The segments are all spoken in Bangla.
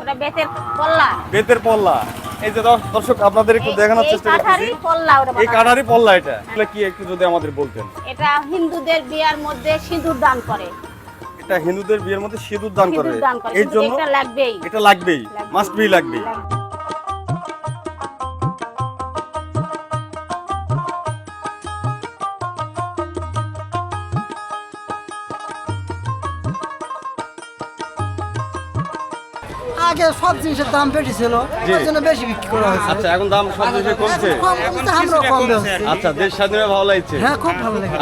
ওটা বেতের পল্লা। বেতের পল্লা। এই যে দর্শক আপনাদের একটু দেখানোর চেষ্টা ওটা এই কাঠারি পল্লা এটা। এটা কি একটু যদি আমাদের বলতেন। এটা হিন্দুদের বিয়ার মধ্যে সিঁদুর দান করে। এটা হিন্দুদের বিয়ের মধ্যে সিঁদুর দান করে। এর জন্য এটা লাগবেই। এটা লাগবেই। মাস্ট বি লাগবেই। আগে সব জিনিসের দাম বেশি ছিল। ওই জন্য বেশি বিক্রি করা হয়েছে। আচ্ছা এখন দাম সব জিনিসের কমছে? কম বলতে আমরাও কম বেচছি আচ্ছা দেশ স্বাধীনে ভালো লাগছে? হ্যাঁ খুব ভালো লাগে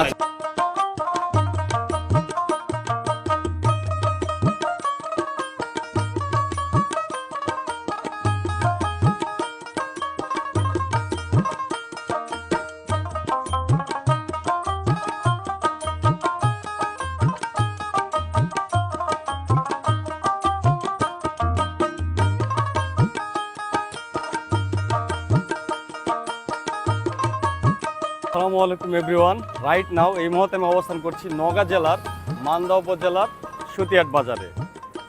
আসসালামু আলাইকুম এভরিওয়ান রাইট নাও এই মুহূর্তে আমি অবস্থান করছি নওগাঁ জেলার মান্দা উপজেলার সতিয়াট বাজারে।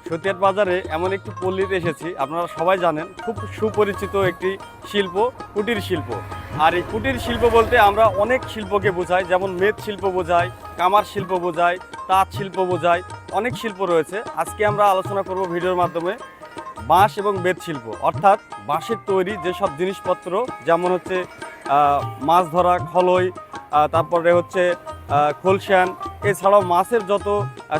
সতিয়াট বাজারে এমন একটি পল্লীতে এসেছি, আপনারা সবাই জানেন, খুব সুপরিচিত একটি শিল্প, কুটির শিল্প। আর এই কুটির শিল্প বলতে আমরা অনেক শিল্পকে বোঝাই, যেমন মেদ শিল্প বোঝাই, কামার শিল্প বোঝাই, তাঁত শিল্প বোঝাই, অনেক শিল্প রয়েছে। আজকে আমরা আলোচনা করব ভিডিওর মাধ্যমে বাঁশ এবং বেত শিল্প। অর্থাৎ বাঁশের তৈরি যেসব জিনিসপত্র, যেমন হচ্ছে মাছ ধরা, খলই তারপরে হচ্ছে খোলশ্যান এছাড়াও মাছের যত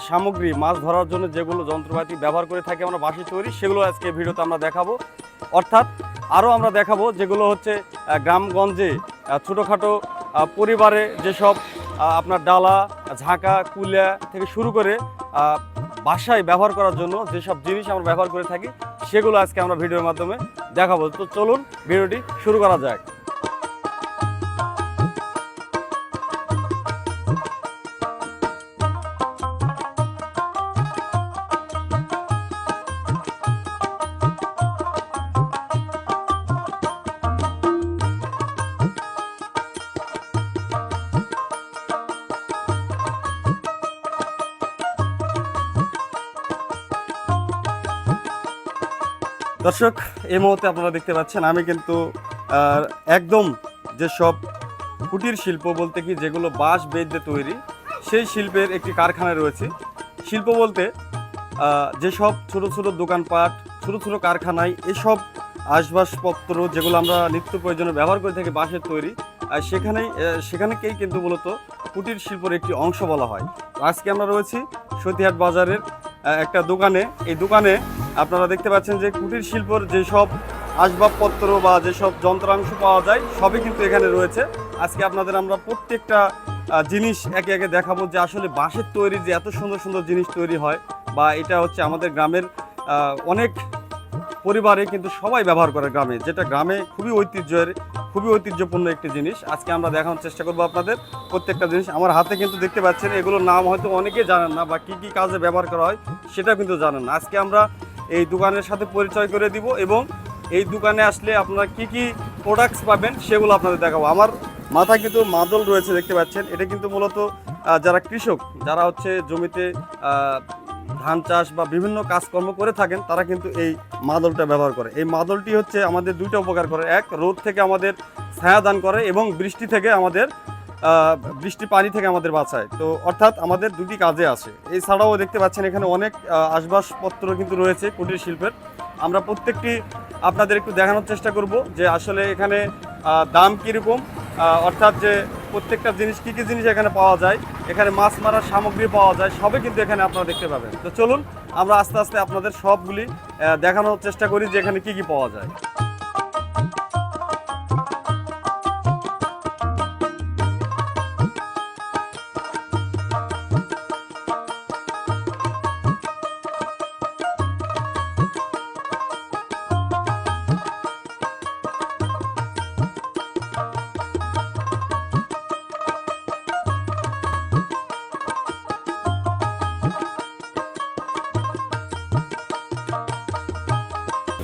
সামগ্রী মাছ ধরার জন্য যেগুলো যন্ত্রপাতি ব্যবহার করে থাকি আমরা বাঁশের তৈরি, সেগুলো আজকে ভিডিওতে আমরা দেখাবো। অর্থাৎ আরও আমরা দেখাবো যেগুলো হচ্ছে গ্রামগঞ্জে ছোটোখাটো পরিবারে যেসব আপনার ডালা, ঝাঁকা, কুলা থেকে শুরু করে বাসায় ব্যবহার করার জন্য যেসব জিনিস আমরা ব্যবহার করে থাকি, সেগুলো আজকে আমরা ভিডিওর মাধ্যমে দেখাবো। তো চলুন, ভিডিওটি শুরু করা যাক। দর্শক, এই মুহূর্তে আপনারা দেখতে পাচ্ছেন, আমি কিন্তু একদম যেসব কুটির শিল্প বলতে কি, যেগুলো বাঁশ বেদ তৈরি, সেই শিল্পের একটি কারখানা রয়েছে। শিল্প বলতে যেসব ছোট ছোট দোকানপাট, ছোট ছোট কারখানায় এসব আসবাবপত্র যেগুলো আমরা নিত্য প্রয়োজনে ব্যবহার করে থাকি বাঁশের তৈরি, আর সেখানেই সেখানেকেই কিন্তু মূলত কুটির শিল্পের একটি অংশ বলা হয়। আজকে আমরা রয়েছি সতীহাট বাজারের একটা দোকানে। এই দোকানে আপনারা দেখতে পাচ্ছেন যে কুটির শিল্পর যেসব আসবাবপত্র বা যেসব যন্ত্রাংশ পাওয়া যায়, সবই কিন্তু এখানে রয়েছে। আজকে আপনাদের আমরা প্রত্যেকটা জিনিস একে একে দেখাবো যে আসলে বাঁশের তৈরি যে এত সুন্দর সুন্দর জিনিস তৈরি হয় বা এটা হচ্ছে আমাদের গ্রামের অনেক পরিবারে কিন্তু সবাই ব্যবহার করে গ্রামে, যেটা গ্রামে খুবই ঐতিহ্যের, খুবই ঐতিহ্যপূর্ণ একটি জিনিস। আজকে আমরা দেখানোর চেষ্টা করব আপনাদের প্রত্যেকটা জিনিস। আমার হাতে কিন্তু দেখতে পাচ্ছেন এগুলোর নাম হয়তো অনেকে জানেন না বা কী কী কাজে ব্যবহার করা হয় সেটা কিন্তু জানেন না। আজকে আমরা এই দোকানের সাথে পরিচয় করে দিব এবং এই দোকানে আসলে আপনারা কি কি প্রোডাক্টস পাবেন সেগুলো আপনাদের দেখাবো। আমার মাথায় কিন্তু মাদল রয়েছে, দেখতে পাচ্ছেন। এটা কিন্তু মূলত যারা কৃষক, যারা হচ্ছে জমিতে ধান চাষ বা বিভিন্ন কাজকর্ম করে থাকেন, তারা কিন্তু এই মাদলটা ব্যবহার করে। এই মাদলটি হচ্ছে আমাদের দুইটা উপকার করে। এক, রোদ থেকে আমাদের ছায়া দান করে এবং বৃষ্টি থেকে আমাদের বৃষ্টি পানি থেকে আমাদের বাঁচায়। তো অর্থাৎ আমাদের দুটি কাজে আসে এছাড়াও দেখতে পাচ্ছেন এখানে অনেক আহ, আসবাবপত্র কিন্তু রয়েছে কুটির শিল্পের। আমরা প্রত্যেকটি আপনাদের একটু দেখানোর চেষ্টা করব যে আসলে এখানে দাম কীরকম অর্থাৎ যে প্রত্যেকটা জিনিস কী কী জিনিস এখানে পাওয়া যায়। এখানে মাছ মারার সামগ্রী পাওয়া যায় সবই কিন্তু এখানে আপনারা দেখতে পাবেন। তো চলুন আমরা আস্তে আস্তে আপনাদের সবগুলি দেখানোর চেষ্টা করি যে এখানে কী কী পাওয়া যায়।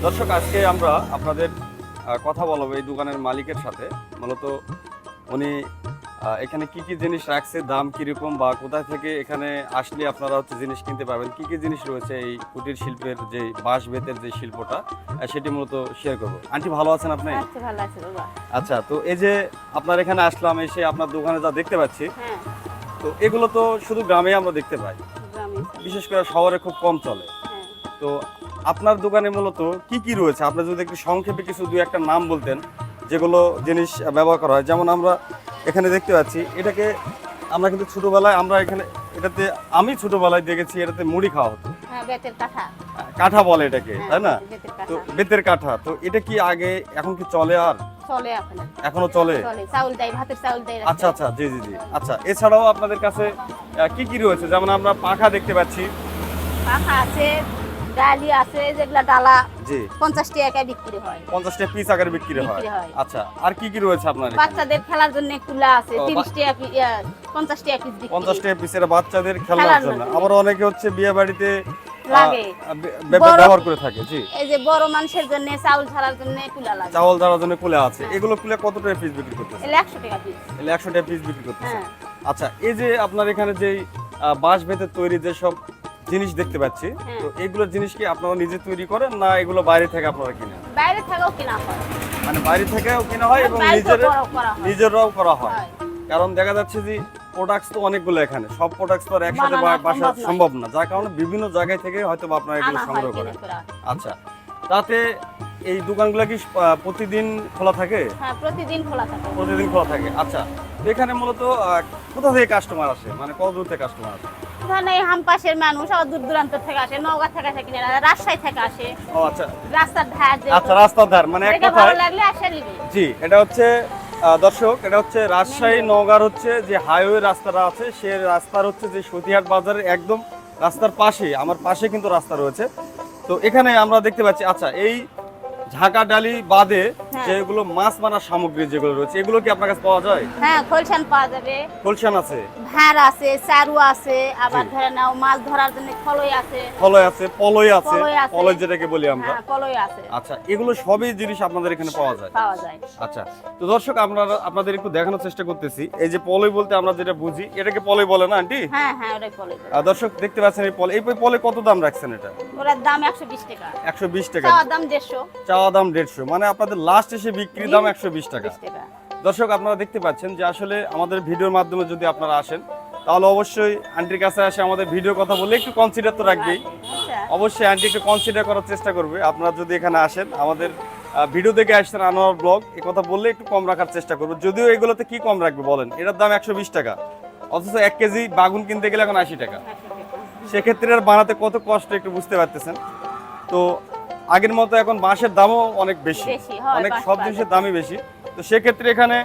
দর্শক আজকে আমরা আপনাদের কথা বলব এই দোকানের মালিকের সাথে। মূলত উনি এখানে কি কি জিনিস রাখছে দাম কীরকম বা কোথা থেকে এখানে আসলে আপনারা হচ্ছে জিনিস কিনতে পারবেন কি কি জিনিস রয়েছে এই কুটির শিল্পের যে বাঁশ বেতের যে শিল্পটা সেটি মূলত শেয়ার করব। আন্টি ভালো আছেন আপনি? আচ্ছা আচ্ছা তো এই যে আপনার এখানে আসলাম এসে আপনার দোকানে যা দেখতে পাচ্ছি হ্যাঁ। তো এগুলো তো শুধু গ্রামে আমরা দেখতে পাই। বিশেষ করে শহরে খুব কম চলে। হ্যাঁ। তো আপনার দোকানে মূলত কি কি রয়েছে? আপনি যদি একটু সংক্ষেপে কিছু দুই একটা নাম বলতেন যেগুলো জিনিস ব্যবহার করা হয়। যেমন আমরা এখানে দেখতে পাচ্ছি এটাকে আমরা কিন্তু ছোটবেলায় আমরা এখানে এটাতে আমি ছোটবেলায় দেখেছি এটাতে মুড়ি খাওয়া হতো। হ্যাঁ কাঠা বলে এটাকে হ্যাঁ, তাই না? তো বেতের কাঠা তো এটা কি আগে এখন কি চলে আর? চলে এখনও। চলে? চলে চাউল দেয় ভাতের চাউল দেয় আচ্ছা আচ্ছা জি জি জি। আচ্ছা এছাড়াও আপনাদের কাছে কি কি রয়েছে? যেমন আমরা পাখা দেখতে পাচ্ছি। পাখা আছে ডালি আছে যেগুলা ডালা জি। পঞ্চাশ টাকা বিক্রি হয়। পঞ্চাশটা পিস আকারে বিক্রি হয়। আচ্ছা আর কি কি রয়েছে আপনার বাচ্চাদের খেলার জন্য কুলা আছে ও, বা- তিরিশ টাকা পি- ইয়া, পঞ্চাশ টাকা পিস বিক্রি। পঞ্চাশ টাকা পিসের বাচ্চাদের খেলার জন্য। আবার অনেকে হচ্ছে বিয়ে বাড়িতে লাগে। ব্যবহার করে থাকে জি। এই যে বড় মানুষের জন্য চাউল জন্য কুলা লাগে। চাউল দেওয়ার জন্য কুলে আছে। এগুলো কুলে কত টাকা পিস বিক্রি করতেছে? টাকা পিস টাকা পিস বিক্রি করতেছে। হ্যাঁ। আচ্ছা এই যে আপনার এখানে যে বাঁশ বেতের তৈরি যে সব জিনিস দেখতে পাচ্ছি। হ্যাঁ। তো এইগুলোর জিনিস কি আপনারা নিজে তৈরি করেন না এগুলো বাইরে থেকে আপনারা কিনেন? বাইরে থেকেও কিনা হয়। মানে বাইরে থেকেও কেনা হয় এবং বাইরে নিজের। নিজেরাও করা হয়। কারণ দেখা যাচ্ছে যে প্রোডাক্টস তো অনেকগুলো এখানে। সব প্রোডাক্টস তো আর একসাথে বাসা সম্ভব না। যার কারণে বিভিন্ন জায়গায় থেকে হয়তো আপনারা এগুলো সংগ্রহ করেন। আচ্ছা। তাতে এই দোকানগুলো কি প্রতিদিন খোলা থাকে? হ্যাঁ প্রতিদিন খোলা থাকে। প্রতিদিন খোলা থাকে। আচ্ছা। এখানে মূলত কোথা থেকে কাস্টমার আসে? মানে কত দূর থেকে কাস্টমার আসে? এখানে হামপাশের মানুষ আবার দূর দূরান্ত থেকে আসে নওগাঁ থেকে আসে কিনে রাজশাহী থেকে আসে। ও আচ্ছা। রাস্তার ধার আচ্ছা রাস্তার ধার মানে এক দেখে ভালো লাগলে আসে নিবে। জি এটা হচ্ছে দর্শক এটা হচ্ছে রাজশাহী নওগাঁর হচ্ছে যে হাইওয়ে রাস্তাটা আছে সে রাস্তার হচ্ছে যে সতীহাট বাজারের একদম রাস্তার পাশে আমার পাশে কিন্তু রাস্তা রয়েছে। তো এখানে আমরা দেখতে পাচ্ছি আচ্ছা এই ঢাকা ডালি বাদে হ্যাঁ। যেগুলো মাছ মারার সামগ্রী যেগুলো রয়েছে এগুলো কি আপনার কাছে পাওয়া যায়? হ্যাঁ খোলসান পাওয়া যাবে। কলসান আছে? ভার আছে চারু আছে আবার। ধরে নাও মাছ ধরার জন্য খলই আছে। ফলয় আছে পলয় আছে। পলয় যেটাকে বলি আমরা। হ্যাঁ কলই আছে। আচ্ছা এগুলো সবই জিনিস আপনাদের এখানে পাওয়া যায়? পাওয়া যায়। আচ্ছা তো দর্শক আমরা আপনাদের একটু দেখানোর চেষ্টা করতেছি। এই যে পলই বলতে আমরা যেটা বুঝি এটাকে পলই বলে না আন্টি? হ্যাঁ হ্যাঁ ওটাই বলে। আহ, দর্শক দেখতে পাচ্ছেন এই পলে এই পলে কত দাম রাখছেন এটা? ওটার দাম একশো বিশ টাকা। একশো বিশ টাকা। চাওয়ার দাম দেড়শো। চাওয়া দাম দেড়শো মানে আপনাদের লাস্ট এসে বিক্রি দাম একশো বিশ টাকা। দর্শক আপনারা দেখতে পাচ্ছেন যে আসলে আমাদের ভিডিওর মাধ্যমে যদি আপনারা আসেন তাহলে অবশ্যই আন্টির কাছে আসে আমাদের ভিডিও কথা বলে একটু কনসিডার তো রাখবেই। আচ্ছা। অবশ্যই আন্টি একটু কনসিডার করার চেষ্টা করবে। আপনারা যদি এখানে আসেন আমাদের ভিডিও দেখে আসছেন আনোয়ার ব্লগ এ কথা বললে একটু কম রাখার চেষ্টা করব। যদিও এগুলোতে কি কম রাখবে বলেন? এটার দাম একশো বিশ টাকা। অথচ এক কেজি বাগুন কিনতে গেলে এখন আশি টাকা। সেক্ষেত্রে আর বানাতে কত কষ্ট একটু বুঝতে পারতেছেন। তো আগের মতো এখন বাঁশের দামও অনেক বেশি। অনেক সব জিনিসের দামই বেশি। তো সেক্ষেত্রে এখানে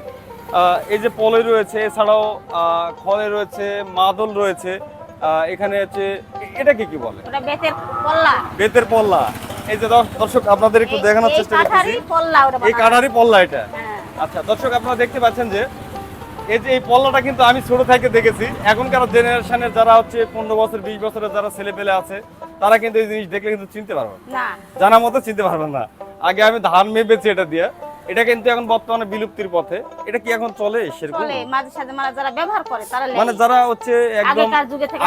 এই যে পলে রয়েছে এছাড়াও খলে রয়েছে মাদল রয়েছে এখানে হচ্ছে এটাকে কি বলে? বেতের পল্লা। এই যে দর্শ- দর্শক আপনাদের একটু দেখানোর চেষ্টা পল্লা এই। কাঠারি পল্লা এটা। হ্যাঁ। আচ্ছা দর্শক আপনারা দেখতে পাচ্ছেন যে এই যে এই পল্লাটা কিন্তু আমি ছোট থেকে দেখেছি। এখনকার জেনারেশনের যারা হচ্ছে পনেরো বছর বিশ বছরের যারা ছেলে পেলে আছে তারা কিন্তু এই জিনিস দেখলে কিন্তু চিনতে পারবে। না। জানা মতো চিনতে পারবেন না। আগে আমি ধান মেপেছি এটা দিয়ে। এটা কিন্তু এখন বর্তমানে বিলুপ্তির পথে। এটা কি এখন চলে সেরকম? চলে মাঝে সাথে মানে যারা ব্যবহার করে তারা মানে যারা হচ্ছে একদম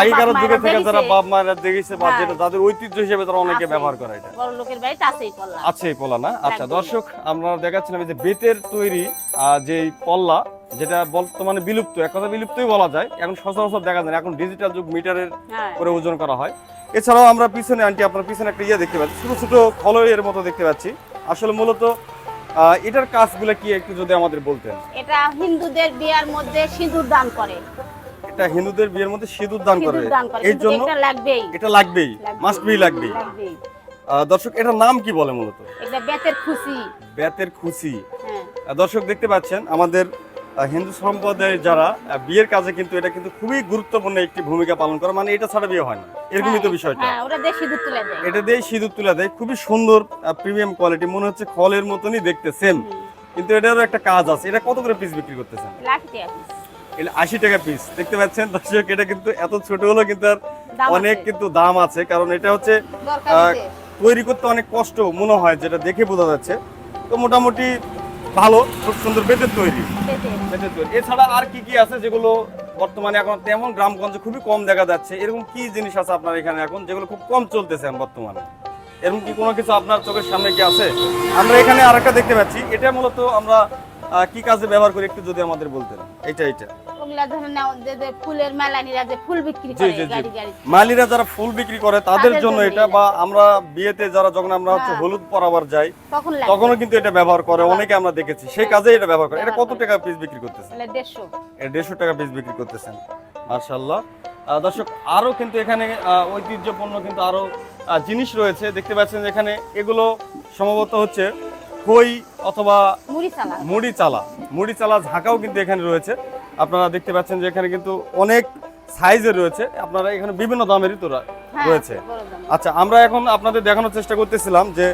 আগেকার যুগে থেকে যারা বাপ মায়েরা দেখেছে বা হ্যাঁ। যেটা যাদের ঐতিহ্য হিসেবে তারা অনেকে ব্যবহার করে এটা। বড় লোকের বাড়িতে আছেই পল্লা। আছে এই পলা না? আচ্ছা দর্শক আমরা দেখাচ্ছিলাম যে বেতের তৈরি আহ, যে পল্লা যেটা বর্তমানে বিলুপ্ত এক কথা বিলুপ্তই বলা যায়। এখন সচরাচর দেখা যায় না, এখন ডিজিটাল যুগ মিটারের হ্যাঁ। করে ওজন করা হয়। এছাড়াও আমরা পিছনে আন্টি আপনার পিছনে একটা ইয়ে দেখতে পাচ্ছি ছোট ছোটো খলয়ের মতো দেখতে পাচ্ছি। আসলে মূলত এটার কাজগুলো কি একটু যদি আমাদের বলতেন? এটা হিন্দুদের বিয়ার মধ্যে সিঁদুর দান করে। এটা হিন্দুদের বিয়ের মধ্যে সিঁদুর দান করে। এই জন্য এটা লাগবেই। এটা লাগবেই। মাস্ট বি লাগবেই। দর্শক এটার নাম কি বলে মূলত? এটা বেতের খুশি। বেতের খুশি। হ্যাঁ। দর্শক দেখতে পাচ্ছেন আমাদের হিন্দু সম্প্রদায়ের যারা বিয়ের কাজে কিন্তু এটা কিন্তু খুবই গুরুত্বপূর্ণ একটি ভূমিকা পালন করে। মানে এটা ছাড়া বিয়ে হয় না। এরকমই তো হ্যাঁ, বিষয়টা। হ্যাঁ এটা দিয়ে সিঁদুর তুলে দেয়। খুবই সুন্দর প্রিমিয়াম কোয়ালিটি মনে হচ্ছে খলের মতনই দেখতে সেম কিন্তু এটারও একটা কাজ আছে। এটা কত করে পিস বিক্রি করতেছেন? আশি টাকা পিস দেখতে পাচ্ছেন দর্শক এটা কিন্তু এত ছোট হলো কিন্তু আর অনেক কিন্তু দাম আছে। কারণ এটা হচ্ছে। তৈরি করতে অনেক কষ্ট মনে হয় যেটা দেখে বোঝা যাচ্ছে। তো মোটামুটি ভালো খুব সুন্দর বেতের তৈরি। বেতের। তৈরি। এছাড়া আর কি কি আছে যেগুলো বর্তমানে এখন তেমন গ্রামগঞ্জে খুবই কম দেখা যাচ্ছে? এরকম কি জিনিস আছে আপনার এখানে এখন যেগুলো খুব কম চলতেছে বর্তমানে? এরকম কি কোনো কিছু আপনার চোখের সামনে কি আছে? আমরা এখানে আরেকটা দেখতে পাচ্ছি। এটা মূলত আমরা কি কাজে ব্যবহার করি একটু যদি আমাদের বলতেন? এটা এটা ওগুলা ধরে নাও যে যে ফুলের মেলানিরা যে ফুল বিক্রি জি করে জি জি। গাড়ি। গাড়ি মালিরা যারা ফুল বিক্রি করে তাদের তাদের জন্য জন্য এটা। বা আমরা বিয়েতে যারা যখন আমরা হচ্ছে হ্যাঁ। হলুদ পরাবার যাই তখন লাগে। তখনও কিন্তু এটা ব্যবহার করে অনেকে আমরা দেখেছি। সেই। কাজে এটা ব্যবহার করে। এটা কত টাকা পিস বিক্রি করতেছে তাহলে দেড়শো। এটা দেড়শো টাকা পিস বিক্রি করতেছেন। মার্শাল্লাহ দর্শক আরও কিন্তু এখানে আহ, ঐতিহ্যপূর্ণ কিন্তু আরও আহ, জিনিস রয়েছে। দেখতে পাচ্ছেন যে এখানে এগুলো সম্ভবত হচ্ছে খই অথবা মুড়ি চালা মুড়ি চালা মুড়ি চালা ঝাঁকাও কিন্তু এখানে রয়েছে। আপনারা দেখতে পাচ্ছেন যে এখানে কিন্তু অনেক সাইজের রয়েছে। আপনারা এখানে বিভিন্ন দামেরই তো হ্যাঁ রয়েছে। আচ্ছা আমরা এখন আপনাদের দেখানোর চেষ্টা করতেছিলাম যে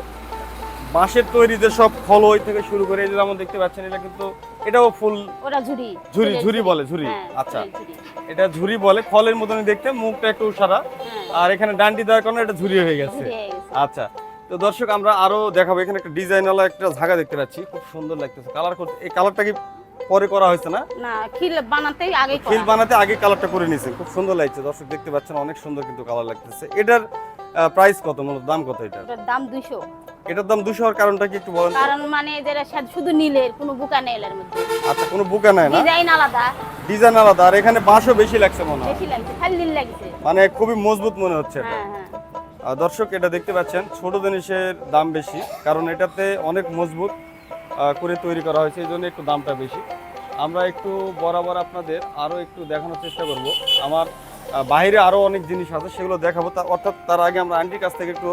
বাঁশের তৈরি যে সব খলই থেকে শুরু করে এই যে যেমন দেখতে পাচ্ছেন এটা কিন্তু এটাও ফুল ওটা ঝুড়ি ঝুরি ঝুরি বলে ঝুরি হ্যাঁ, আচ্ছা। এটা ঝুরি বলে ফলের মতন দেখতে মুখটা একটু সারা হ্যাঁ, আর এখানে ডান্ডি দেওয়ার কারণে এটা ঝুরি হয়ে গেছে। আচ্ছা তো দর্শক আমরা আরও দেখাবো এখানে একটা ডিজাইনওয়ালা একটা ঝাঁকা দেখতে পাচ্ছি খুব সুন্দর লাগতেছে। কালার করতে এই কালারটা কি পরে করা হয়েছে না? না খিল বানাতেই আগে খিল বানাতে আগে কালারটা করে নিয়েছে। খুব সুন্দর লাগছে। দর্শক দেখতে পাচ্ছেন অনেক সুন্দর কিন্তু কালার লাগতেছে। এটার প্রাইস কত মূলত? দাম কত এটা? ওটার দাম দুইশো। এটার দাম দুশো হওয়ার কারণটা কি একটু বলেন কারণ মানে সাথে শুধু নীলের কোনো বুকা নেই এর মধ্যে। আচ্ছা কোনো বুকা নাই না? ডিজাইন আলাদা। ডিজাইন আলাদা। আর এখানে বাঁশও বেশি লাগছে মনে হয়। বেশি লাগছে খালি নীল লাগছে। মানে খুবই মজবুত মনে হচ্ছে এটা। হ্যাঁ হ্যাঁ। দর্শক এটা দেখতে পাচ্ছেন ছোট জিনিসের দাম বেশি। কারণ এটাতে অনেক মজবুত। করে তৈরি করা হয়েছে এই জন্য একটু দামটা বেশি। আমরা একটু বরাবর আপনাদের আরও একটু দেখানোর চেষ্টা করব। আমার বাইরে আরও অনেক জিনিস আছে সেগুলো দেখাবো। তা অর্থাৎ তার আগে আমরা আন্টির কাছ থেকে একটু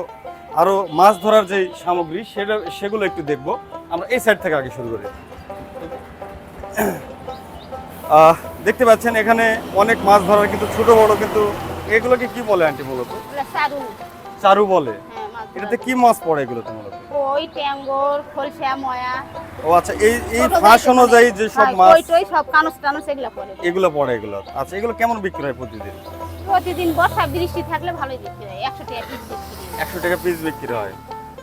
আরও মাছ ধরার যে সামগ্রী সেটা সেগুলো একটু দেখব। আমরা এই সাইড থেকে আগে শুরু করি। দেখতে পাচ্ছেন এখানে অনেক মাছ ধরার কিন্তু ছোট বড় কিন্তু এগুলোকে কি বলে আন্টি মূলত চারু বলে। হ্যাঁ। এটাতে কি মাছ পড়ে এগুলোতে মূলত কই ট্যাঙ্গর খলসা ময়া। ও আচ্ছা এই এই ফাঁস অনুযায়ী যে সব হ্যাঁ, মাছ কই টই সব কানস টানস এগুলা পড়ে। এগুলো পড়ে এগুলো। আচ্ছা এগুলো কেমন বিক্রি হয় প্রতিদিন? প্রতিদিন বর্ষা বৃষ্টি থাকলে ভালোই বিক্রি হয়। একশো টাকা পিস বিক্রি হয়। একশো টাকা পিস বিক্রি হয়।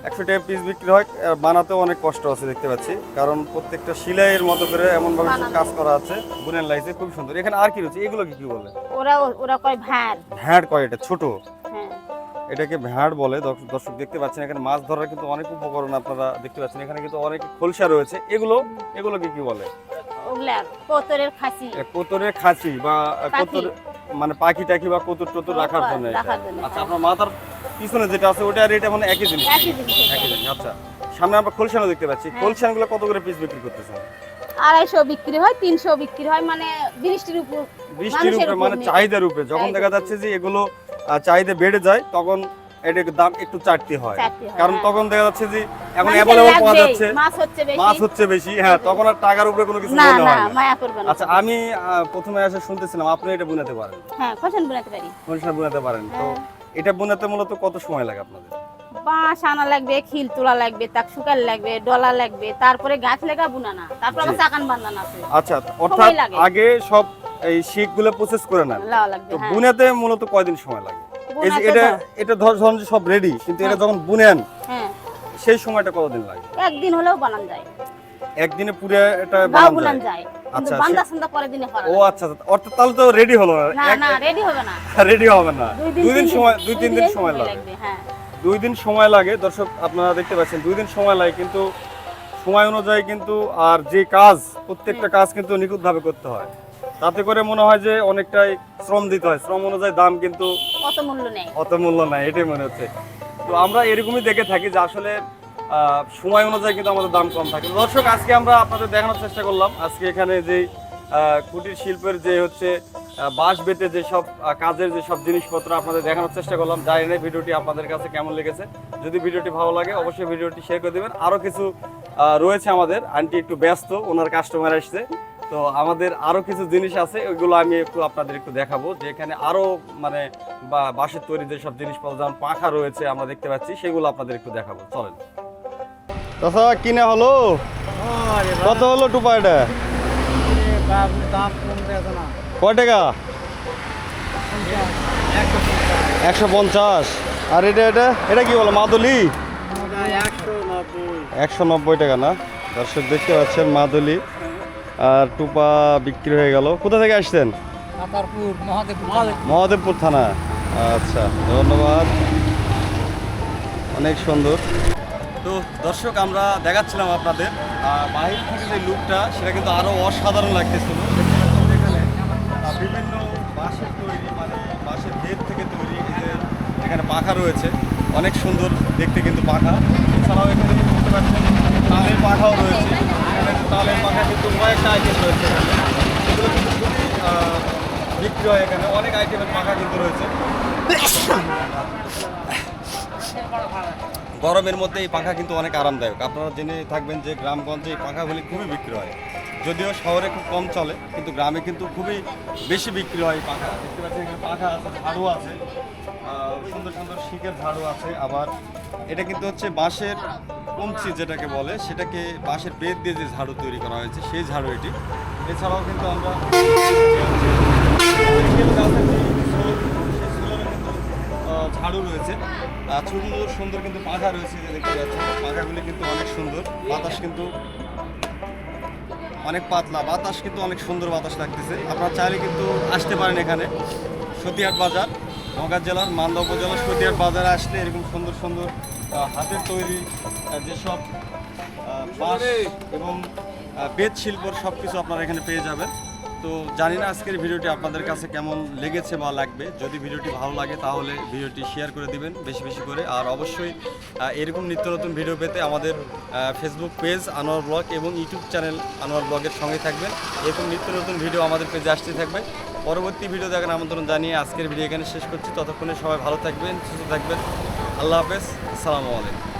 একশো টাকা পিস বিক্রি হয়। আর বানাতেও অনেক কষ্ট আছে দেখতে পাচ্ছি। কারণ প্রত্যেকটা সিলাইয়ের মতো করে এমন ভাবে কাজ করা আছে। বুনেন লাইছে খুব সুন্দর। এখানে আর কি রয়েছে? এগুলো কি কি বলে? ওরা ওরা কয় ভাঁড়। ভ্যাঁড় কয় এটা? ছোট? এটাকে ভ্যাঁড় বলে দর্শক- দেখতে পাচ্ছেন এখানে মাছ ধরার কিন্তু অনেক উপকরণ আপনারা দেখতে পাচ্ছেন। এখানে কিন্তু অনেক খোলসা রয়েছে। এগুলো এগুলোকে কি বলে? কোতরের খাসি। কোতরের খাঁচি বা। কোতর মানে পাখি টাকি বা কোতর টোতর রাখার জন্য আচ্ছা হ্যাঁ। আপনার মাথার পিছনে যেটা আছে ওটা আর এটা মানে একই জিনিস। একই জিনিস আচ্ছা। সামনে আমরা খোলসানো দেখতে পাচ্ছি। হ্যাঁ। খোলসানগুলো কত করে পিস বিক্রি করতেছেন? আড়াইশো বিক্রি হয় তিনশো বিক্রি হয় মানে বৃষ্টির উপর বৃষ্টির উপরে উপর মানে চাহিদার উপরে। যখন দেখা যাচ্ছে যে এগুলো চাহিদা বেড়ে যায় তখন এটার দাম একটু চারটি হয়। কারণ হ্যাঁ। তখন দেখা যাচ্ছে যে এখন অ্যাভেলেবল পাওয়া যাচ্ছে। মাছ হচ্ছে বেশি। বেশি হ্যাঁ তখন আর টাকার উপরে কোনো কিছু না মনে না হয় না। মায়া করবে না। আচ্ছা আমি প্রথমে এসে শুনতেছিলাম আপনি এটা বুনাতে পারেন। হ্যাঁ বুনাতে পারি। বুনাতে পারেন। তো হ্যাঁ। এটা বুনাতে মূলত কত সময় লাগে আপনাদের? বাঁশ আনা লাগবে খিল তোলা লাগবে তাক শুকাল লাগবে ডলা লাগবে তারপরে গাছ লেগা বুনানা তারপর আবার। চাকান বান্ধানা আছে। আচ্ছা অর্থাৎ আগে সব এই শিকগুলো প্রসেস করে নেন। তো হ্যাঁ। বুনাতে মূলত কয়দিন সময় লাগে? এটা এটা ধর ধরুন সব রেডি কিন্তু এটা হ্যাঁ। যখন বুনেন হ্যাঁ। সেই সময়টা কতদিন লাগে? একদিন হলেও বানান যায়। একদিনে পুরো এটা বানানো যায়? যায়। আচ্ছা, বান্দা সান্দা পরের দিনে করা ও আচ্ছা আচ্ছা। অর্থাৎ তাহলে তো রেডি হলো না। না রেডি হবে না। রেডি হবে না। দুই দিন সময় দুই তিন দিন সময় লাগে। লাগবে হ্যাঁ। দুই দিন সময় লাগে। দর্শক আপনারা দেখতে পাচ্ছেন দুই দিন সময় লাগে কিন্তু সময় অনুযায়ী কিন্তু আর যে কাজ প্রত্যেকটা কাজ কিন্তু নিখুঁতভাবে করতে হয়। তাতে করে মনে হয় যে অনেকটাই শ্রম দিতে হয়। শ্রম অনুযায়ী দাম কিন্তু কত মূল্য নেই। অত মূল্য নাই এটাই মনে হচ্ছে। তো আমরা এরকমই দেখে থাকি যে আসলে সময় অনুযায়ী কিন্তু আমাদের দাম কম থাকে। দর্শক আজকে আমরা আপনাদের দেখানোর চেষ্টা করলাম। আজকে এখানে যে কুটির শিল্পের যে হচ্ছে বাঁশ বেতে যেসব কাজের যেসব জিনিসপত্র আপনাদের দেখানোর চেষ্টা করলাম জানি না ভিডিওটি আপনাদের কাছে কেমন লেগেছে। যদি ভিডিওটি ভালো লাগে অবশ্যই ভিডিওটি শেয়ার করে দেবেন। আরও কিছু রয়েছে আমাদের। আন্টি একটু ব্যস্ত ওনার কাস্টমার আসছে। তো আমাদের আরও কিছু জিনিস আছে ওইগুলো আমি একটু আপনাদের একটু দেখাবো। যে এখানে আরও মানে বা বাঁশের তৈরি যেসব জিনিসপত্র যেমন পাখা রয়েছে আমরা দেখতে পাচ্ছি সেগুলো আপনাদের একটু দেখাবো। চলেন। দাদা কিনে হলো? কত হলো টুপা এটা? কয় টাকা? একশো পঞ্চাশ। আর এটা এটা? এটা কি বলো মাদুলি? একশো নব্বই। একশো নব্বই টাকা না? দর্শক দেখতে পাচ্ছেন মাদুলি। আর টুপা বিক্রি হয়ে গেল। কোথা থেকে আসছেন? কাতারপুর মহাদেবপুর থানা। আচ্ছা ধন্যবাদ। অনেক সুন্দর। তো দর্শক আমরা দেখাচ্ছিলাম আপনাদের। বাহির থেকে যে লুকটা সেটা কিন্তু আরও অসাধারণ লাগতেছিল। এখানে বিভিন্ন বাঁশের তৈরি মানে বাঁশের ভেদ থেকে তৈরি এখানে পাখা রয়েছে। অনেক সুন্দর দেখতে কিন্তু পাখা। এছাড়াও এখানে তালের পাখাও রয়েছে। তালের পাখা কিন্তু কয়েকটা আইটেম রয়েছে। এগুলো কিন্তু খুবই বিক্রি হয় এখানে। অনেক আইটেমের পাখা কিন্তু রয়েছে। গরমের মধ্যে এই পাখা কিন্তু অনেক আরামদায়ক। আপনারা জেনে থাকবেন যে গ্রামগঞ্জে এই পাখাগুলি খুবই বিক্রি হয় যদিও শহরে খুব কম চলে, কিন্তু গ্রামে কিন্তু খুবই বেশি বিক্রি হয় পাখা। দেখতে পাচ্ছেন এখানে পাখা আছে, ঝাড়ু আছে। সুন্দর সুন্দর শিকের ঝাড়ু আছে আবার। এটা কিন্তু হচ্ছে বাঁশের কমচি যেটাকে বলে, সেটাকে বাঁশের বেদ দিয়ে যে ঝাড়ু তৈরি করা হয়েছে, সেই ঝাড়ু এটি। এছাড়াও কিন্তু আমরা ঝাড়ু রয়েছে। সুন্দর সুন্দর কিন্তু পাখা রয়েছে যে দেখতে পাচ্ছেন। পাখাগুলি কিন্তু অনেক সুন্দর। বাতাস কিন্তু অনেক পাতলা। বাতাস কিন্তু অনেক সুন্দর বাতাস লাগতেছে। আপনারা চাইলে কিন্তু আসতে পারেন এখানে। সতীহাট বাজার। নওগাঁ জেলার মালদা উপজেলার সতীহাট বাজারে আসলে এরকম সুন্দর সুন্দর হাতের তৈরি যেসব বাঁশ এবং বেত শিল্পর সব কিছু আপনারা এখানে পেয়ে যাবেন। তো জানি না আজকের ভিডিওটি আপনাদের কাছে কেমন লেগেছে বা লাগবে। যদি ভিডিওটি ভালো লাগে তাহলে ভিডিওটি শেয়ার করে দিবেন বেশি বেশি করে। আর অবশ্যই এরকম নিত্য নতুন ভিডিও পেতে আমাদের ফেসবুক পেজ আনোয়ার ব্লগ এবং ইউটিউব চ্যানেল আনোয়ার ব্লগের সঙ্গে থাকবেন। এরকম নিত্য নতুন ভিডিও আমাদের পেজে আসতে থাকবে। পরবর্তী ভিডিও দেখার আমন্ত্রণ জানিয়ে আজকের ভিডিও এখানে শেষ করছি। ততক্ষণে সবাই ভালো থাকবেন, সুস্থ থাকবেন। আল্লাহ হাফেজ। আসসালামু আলাইকুম।